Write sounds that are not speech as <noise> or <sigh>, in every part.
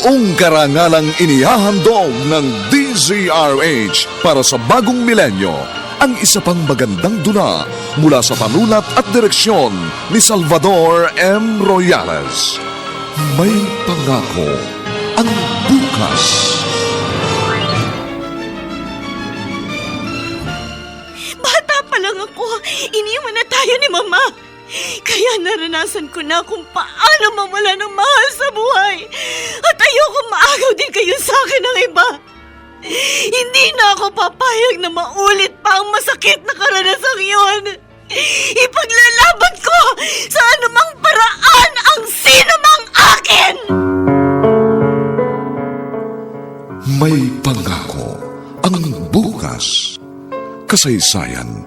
Buong karangalang inihahandog ng DZRH para sa bagong milenyo ang isa pang magandang dula mula sa panulat at direksyon ni Salvador M. Royales. May pangako ang bukas. Bata pa lang ako, iniwan na tayo ni Mama. Kaya naranasan ko na kung paano mawala ng mahal sa buhay. At ayoko maagaw din kayo sa akin ng iba. Hindi na ako papayag na maulit pa ang masakit na karanasang yun. Ipaglalaban ko sa anumang paraan ang sino mang akin! May pangako ang bukas. Kasaysayan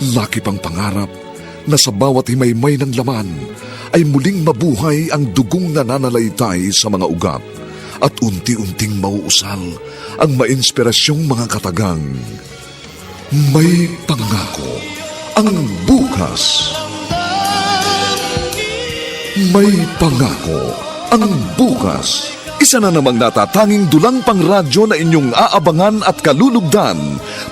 laki pang pangarap na sa bawat himaymay ng laman ay muling mabuhay ang dugong nananalaytay sa mga ugat at unti-unting mauusal ang mainspirasyong mga katagang. May pangako ang bukas. May pangako ang bukas. Isa na namang natatanging dulang pang radyo na inyong aabangan at kalulugdan,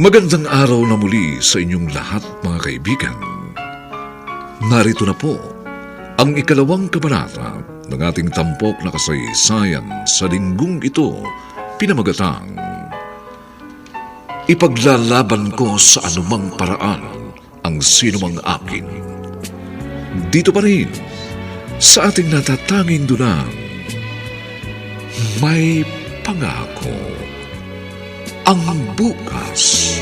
Magandang araw na muli sa inyong lahat mga kaibigan. Narito na po ang ikalawang kabanata ng ating tampok na kasaysayan sa linggong ito, pinamagatang Ipaglalaban ko sa anumang paraan ang sinumang akin. Dito pa rin sa ating natatanging dunang may pangako ang bukas.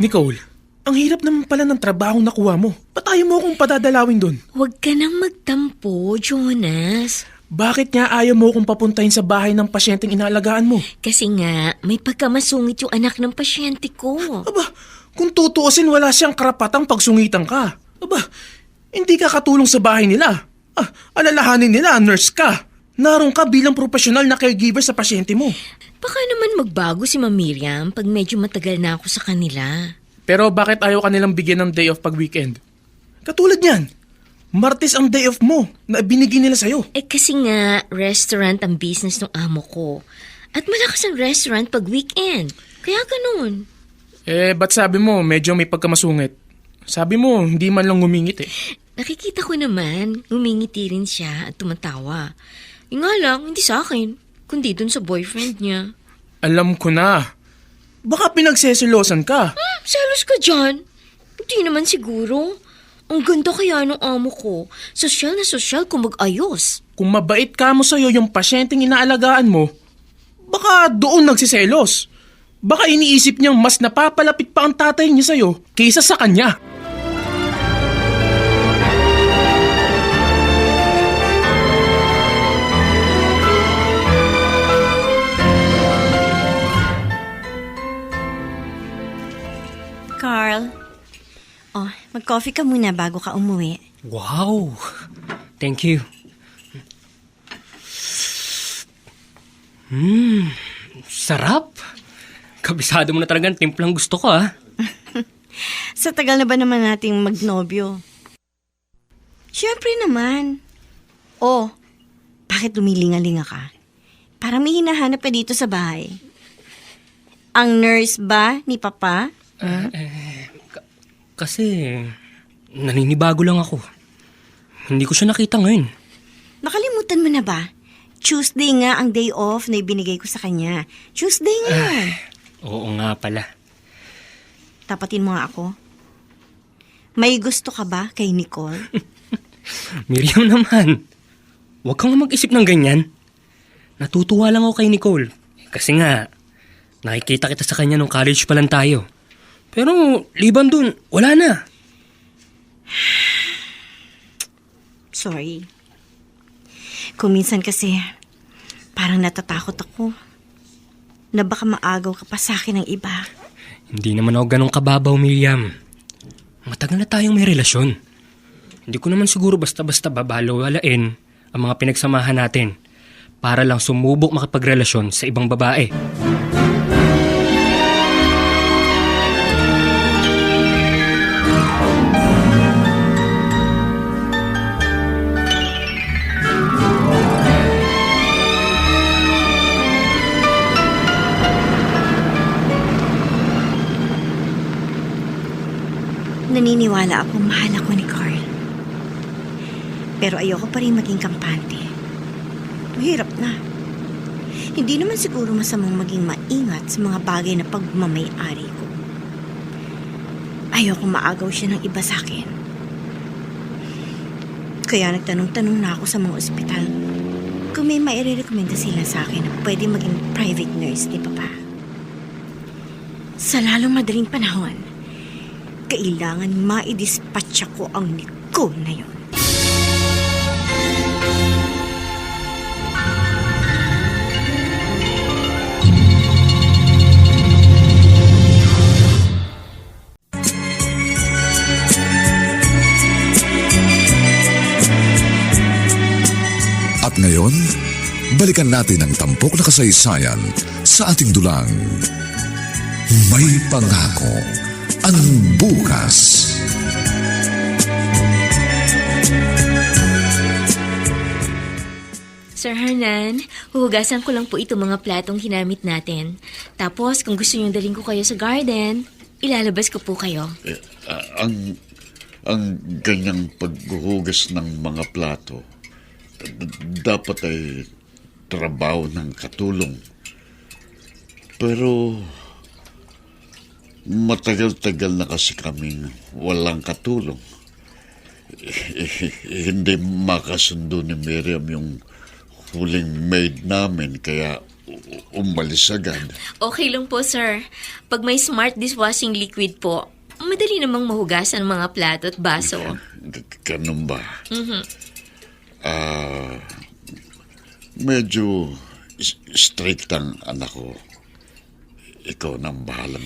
Nicole, ang hirap naman pala ng trabaho nakuha mo. Ba't ayaw mo akong padadalawin doon? Huwag ka nang magtampo, Jonas. Bakit nga ayaw mo akong papuntahin sa bahay ng pasyenteng inaalagaan mo? Kasi nga, may pagkamasungit yung anak ng pasyente ko. Aba, kung tutuusin wala siyang karapatang pagsungitan ka. Aba, hindi ka katulong sa bahay nila. Ah, alalahanin nila, nurse ka. Naroon ka bilang profesional na caregiver sa pasyente mo. Baka naman magbago si Ma'am Miriam pag medyo matagal na ako sa kanila. Pero bakit ayaw ka nilang bigyan ng day off pag weekend? Katulad niyan. Martes ang day off mo na binigay nila sa'yo. Eh kasi nga, restaurant ang business ng amo ko. At malakas ang restaurant pag weekend. Kaya ganun. Eh, ba't sabi mo medyo may pagkamasungit? Sabi mo, hindi man lang ngumingit eh. Nakikita ko naman, umingiti rin siya at tumatawa. Yung nga lang, hindi sa akin, kundi dun sa boyfriend niya. Alam ko na. Baka pinagseselosan ka. Ah, selos ka dyan? Hindi naman siguro. Ang ganda kaya ng amo ko. Sosyal na sosyal kung mag-ayos. Kung mabait ka mo sa'yo yung pasyenteng inaalagaan mo, baka doon nagsiselos. Baka iniisip niyang mas napapalapit pa ang tatay niya sa'yo kaysa sa kanya. Carl. Oh, mag-coffee ka muna bago ka umuwi. Wow! Thank you. Hmm, sarap. Kabisado mo na talagang timplang gusto ko ah. <laughs> Sa tagal na ba naman nating magnobyo? Siyempre naman. Oh, bakit lumilingalinga ka? Para may hinahanap ka dito sa bahay. Ang nurse ba ni Papa? Kasi, naninibago lang ako. Hindi ko siya nakita ngayon. Nakalimutan mo na ba? Tuesday nga ang day off na ibinigay ko sa kanya. Tuesday nga. Oo nga pala. Tapatin mo nga ako. May gusto ka ba kay Nicole? <laughs> Miriam naman, huwag kang mag-isip ng ganyan. Natutuwa lang ako kay Nicole. Kasi nga, nakikita kita sa kanya nung college pa lang tayo. Pero, liban dun, wala na. <sighs> Sorry. Kung minsan kasi, parang natatakot ako. Na baka maagaw ka pa sa akin ng iba. Hindi naman ako ganong kababaw, Miriam. Matagal na tayong may relasyon. Hindi ko naman siguro basta-basta babalawalain ang mga pinagsamahan natin para lang sumubok makipagrelasyon sa ibang babae. Naniniwala ako mahal ako ni Carl. Pero ayoko pa rin maging kampante. Mahirap na. Hindi naman siguro masamang maging maingat sa mga bagay na pagmamayari ko. Ayoko maagaw siya ng iba sa akin. Kaya nagtanong-tanong na ako sa mga ospital kung may maire-recommenda sila sa akin na pwede maging private nurse ni Papa. Sa lalong madaling panahon, kailangan maidispatcha ko ang Nicole na yon. At ngayon, balikan natin ang tampok na kasaysayan sa ating dulang. May pangako ang bukas. Sir Hernan, huhugasan ko lang po ito mga platong ginamit natin. Tapos, kung gusto niyo daling ko kayo sa garden, ilalabas ko po kayo. Eh, ah, ang ang ganyang paghuhugas ng mga plato d- dapat ay trabaho ng katulong. Pero matagal-tagal na kasi kaming walang katulong. Eh, hindi makasundo ni Miriam yung huling maid namin kaya umalis agad. Okay lang po, sir. Pag may smart dishwashing liquid po, madali namang mahugasan ang mga plato at baso. Ganun ba? Ah, medyo s- strict ang anak ko. Ikaw nang bahalang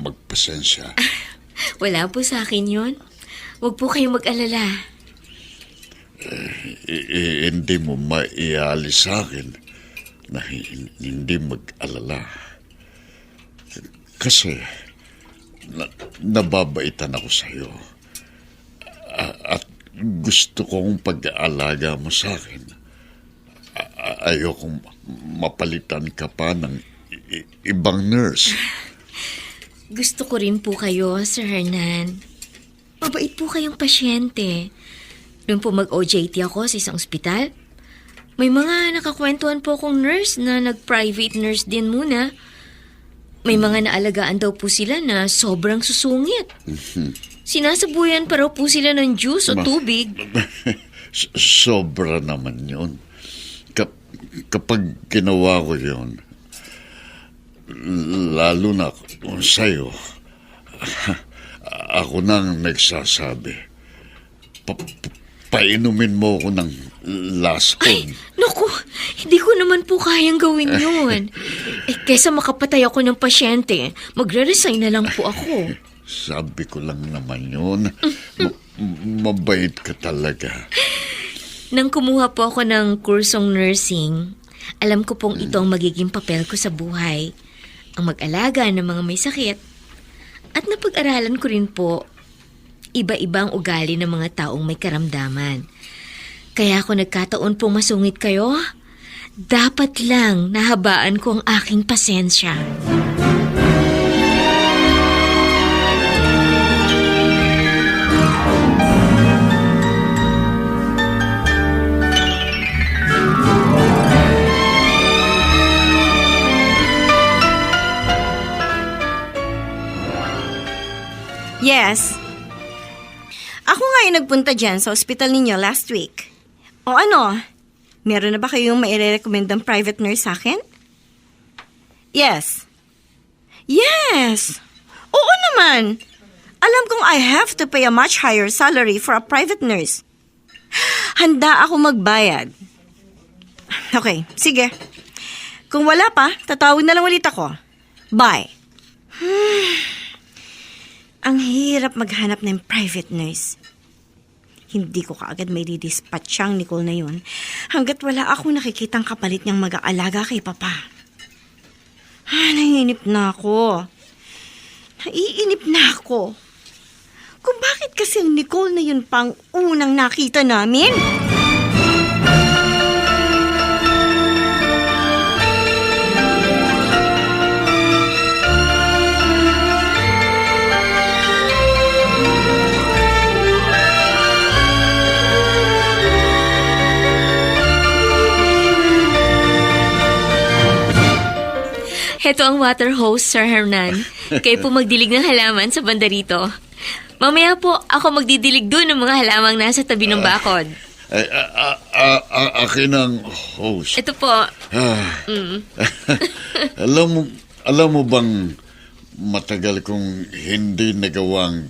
magpasensya. <laughs> Wala po sa akin yon. Huwag po kayong mag-alala. I- i- hindi mo maialis sa akin na hi- hindi mag-alala. Kasi na, nababaitan ako sa iyo. at gusto kong pag-aalaga mo sa akin. Ayokong mapalitan ka pa ng ibang nurse. <laughs> Gusto ko rin po kayo, Sir Hernan. Mabait po kayong pasyente. Nung po mag-OJT ako sa isang ospital, may mga nakakwentuhan po akong nurse na nag-private nurse din muna. May mga naalagaan daw po sila na sobrang susungit. <laughs> Sinasabuyan pa raw po sila ng juice o tubig. <laughs> Sobra naman yun. Kap- kapag ginawa ko yun, lalo na kung sa'yo, <laughs> ako nang nagsasabi, pa- pa- painumin mo ako ng laskon. Naku, hindi ko naman po kayang gawin <laughs> yun. eh, kesa makapatay ako ng pasyente, magre-resign na lang po ako. Sabi ko lang naman yun. Ma- mabait ka talaga. Nang kumuha po ako ng kursong nursing, alam ko pong ito ang magiging papel ko sa buhay. Ang mag-alaga ng mga may sakit. At napag-aralan ko rin po, iba-ibang ugali ng mga taong may karamdaman. Kaya ako nagkataon pong masungit kayo, dapat lang nahabaan ko ang aking pasensya. Yes. Ako nga yung nagpunta dyan sa ospital ninyo last week. O ano? Meron na ba kayong maire-recommend ng private nurse sa akin? Yes. Yes! Oo naman! Alam kong I have to pay a much higher salary for a private nurse. Handa ako magbayad. Okay, sige. Kung wala pa, tatawag na lang ulit ako. Bye. <sighs> Ang hirap maghanap ng private nurse. Hindi ko kaagad may didispatch siyang Nicole na yun hanggat wala ako nakikitang kapalit niyang mag-aalaga kay Papa. Ah, naiinip na ako. Naiinip na ako. Kung bakit kasi ang Nicole na yun pang unang nakita namin? Heto ang water hose, Sir Hernan. Kayo po magdilig ng halaman sa banda rito. Mamaya po, ako magdidilig doon ng mga halamang nasa tabi ng bakod. Ay, a, a, a, a- akin ang host. Ito po, Ah. <laughs> alam mo, alam mo bang matagal kong hindi nagawang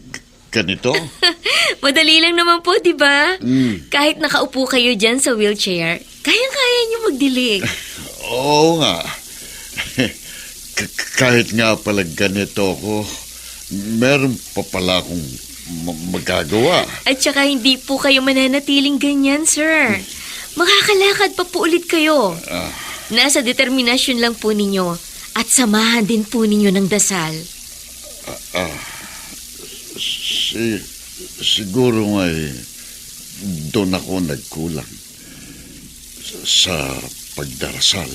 ganito? <laughs> madali lang naman po, di ba? Kahit nakaupo kayo dyan sa wheelchair, kayang-kaya niyo magdilig. <laughs> Oo nga. K- kahit nga pala ganito ako, meron pa pala akong ma- magagawa. At saka hindi po kayo mananatiling ganyan, sir. Makakalakad pa po ulit kayo. Nasa determinasyon lang po ninyo at samahan din po ninyo ng dasal. Si, siguro nga eh, doon ako nagkulang sa pagdarasal.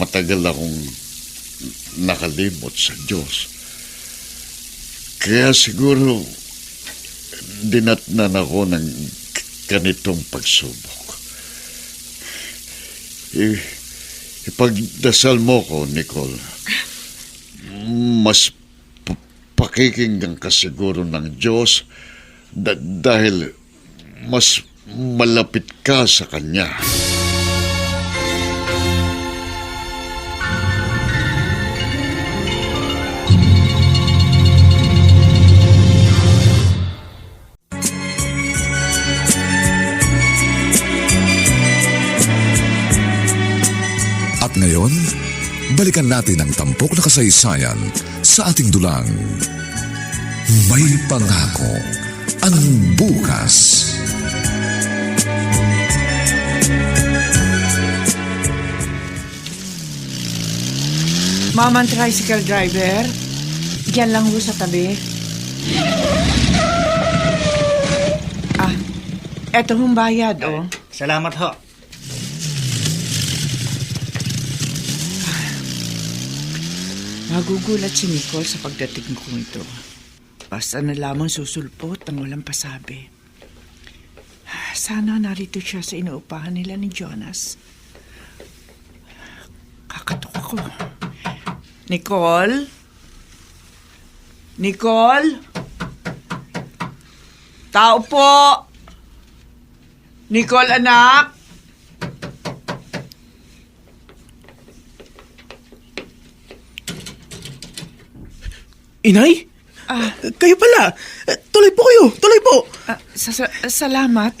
Matagal akong nakalimot sa Diyos. Kaya siguro dinatnan ako ng ganitong pagsubok. I, ipagdasal mo ko, Nicole. Mas pakikinggan ka siguro ng Diyos da- dahil mas malapit ka sa Kanya. At balikan natin ang tampok na kasaysayan sa ating dulang. May pangako ang bukas. Mama, ang tricycle driver. Diyan lang ho sa tabi. Ah, eto hong bayad, oh. Salamat ho. Magugulat si Nicole sa pagdating ko ito. Basta na lamang susulpot ang walang pasabi. Sana narito siya sa inuupahan nila ni Jonas. Kakatok ako. Nicole? Nicole? Tao po! Nicole, anak! Inay? Kayo pala. Tuloy po kayo. Tuloy po. Ah, sa- sa- salamat.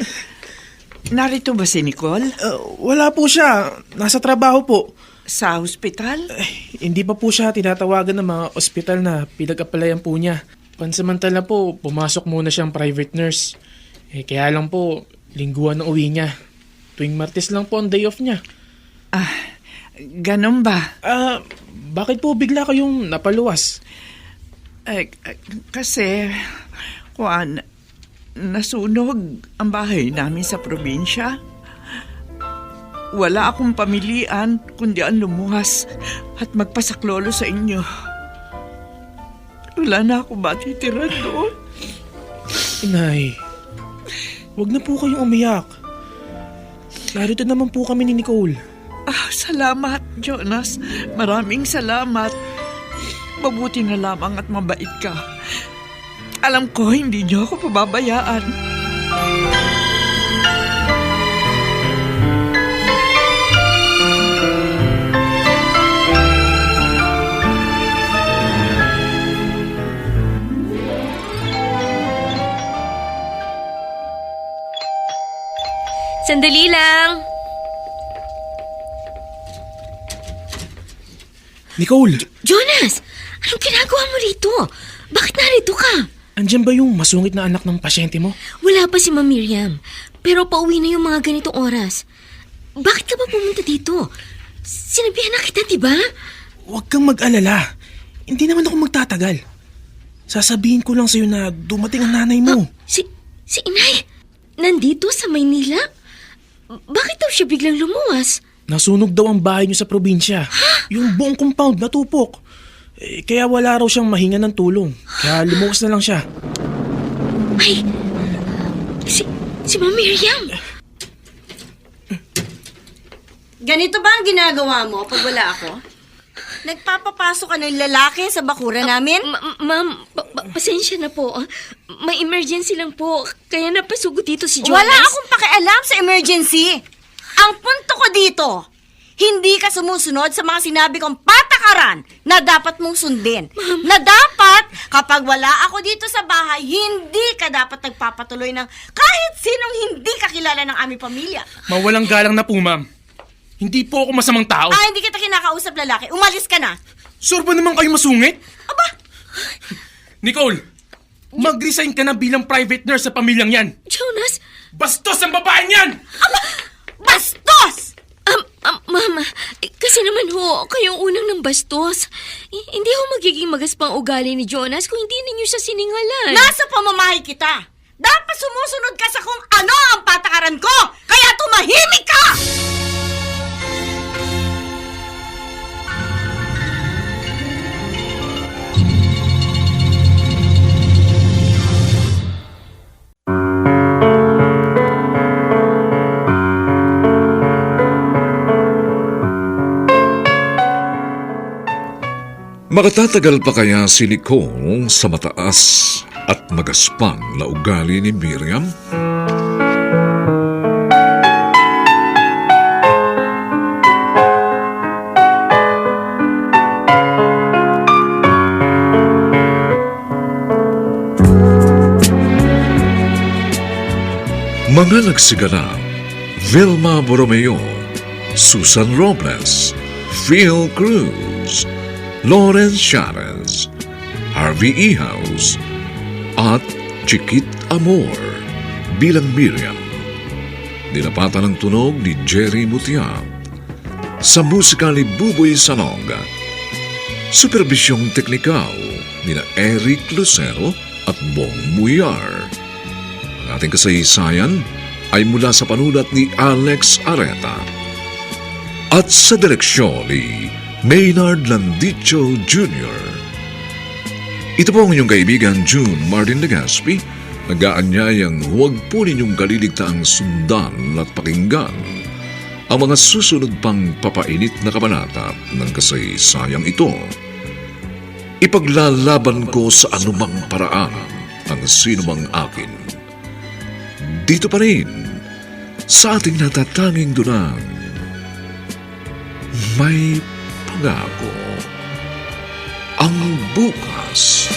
Narito ba si Nicole? Eh, wala po siya. Nasa trabaho po. Sa hospital? Eh, hindi pa po siya tinatawagan ng mga ospital na pinag-apalayan po niya. Pansamantala po, pumasok muna siyang private nurse. Eh, kaya lang po, lingguan ang uwi niya. Tuwing Martes lang po ang day off niya. Ah, ganun ba? Ah, bakit po bigla kayong napaluwas? Eh, eh, kasi, kuan, nasunog ang bahay namin sa probinsya. Wala akong pamilian kundi ang lumuhas at magpasaklolo sa inyo. Wala na ako matitira doon. Inay, wag na po kayong umiyak. Narito naman po kami ni Nicole. Ah, salamat, Jonas. Maraming salamat. Mabuti na lamang at mabait ka. Alam ko, hindi niyo ako pababayaan. Sandali lang. Nicole, Jonas, anong ginagawa mo rito? Bakit narito ka? andyan ba yung masungit na anak ng pasyente mo? Wala pa si Ma'am Miriam. Pero pauwi na yung mga ganitong oras. Bakit ka ba pumunta dito? Sinabihan na kita, di ba? Huwag kang mag-alala. Hindi naman ako magtatagal. Sasabihin ko lang sa'yo na dumating ang nanay mo. Si, si inay, nandito sa Maynila? Bakit daw siya biglang lumuwas? Nasunog daw ang bahay niyo sa probinsya. Yung buong compound natupok. Eh, kaya wala raw siyang mahinga ng tulong. Kaya lumuwas na lang siya. Ay, si, si Ma'am Miriam. Ganito ba ang ginagawa mo pag wala ako? Nagpapapasok ka ng lalaki sa bakura namin? Ma- ma'am, pa- pa- pasensya na po. ah. May emergency lang po. Kaya napasugo dito si Jonas. Wala akong pakialam sa emergency. Ang punto ko dito, hindi ka sumusunod sa mga sinabi kong patakaran na dapat mong sundin. Na dapat, kapag wala ako dito sa bahay, hindi ka dapat nagpapatuloy ng kahit sinong hindi kakilala ng aming pamilya. Mawalang galang na po, ma'am. Hindi po ako masamang tao. Ah, hindi kita kinakausap lalaki. Umalis ka na. Sure ba naman kayo masungit? Aba, Nicole, mag-resign ka na bilang private nurse sa pamilyang yan. Jonas, Bastos ang babaeng yan! bastos! Ma'am, eh, kasi naman ho, kayong unang ng bastos. I- hindi ho magiging magaspang ugali ni Jonas kung hindi ninyo siya siningalan. Nasa pamamahay kita. Dapat sumusunod ka sa kung ano ang patakaran ko. Kaya tumahimik ka! Makatatagal pa kaya si Nicole sa mataas at magaspang na ugali ni Miriam? Mga nagsiganap, Vilma Borromeo, Susan Robles, Phil Cruz, Lawrence Chavez, Harvey Ehouse, at Chiquit Amor bilang Miriam. Dinapatan ng tunog ni Jerry Mutiap. Sa musika ni Buboy Sanog. Superbisyong teknikal ni Eric Lucero at Bong Muyar. Ang ating kasaysayan ay mula sa panulat ni Alex Areta at sa direksyon ni Maynard Landicho Jr. Ito po ang inyong kaibigan June Martin Legaspi, nag-aanyayang huwag po ninyong kaliligtaang sundan at pakinggan ang mga susunod pang papainit na kabanata ng kasaysayang ito. Ipaglalaban ko sa anumang paraan ang sinumang akin. Dito pa rin, sa ating natatanging dunang, may pangako ang bukas.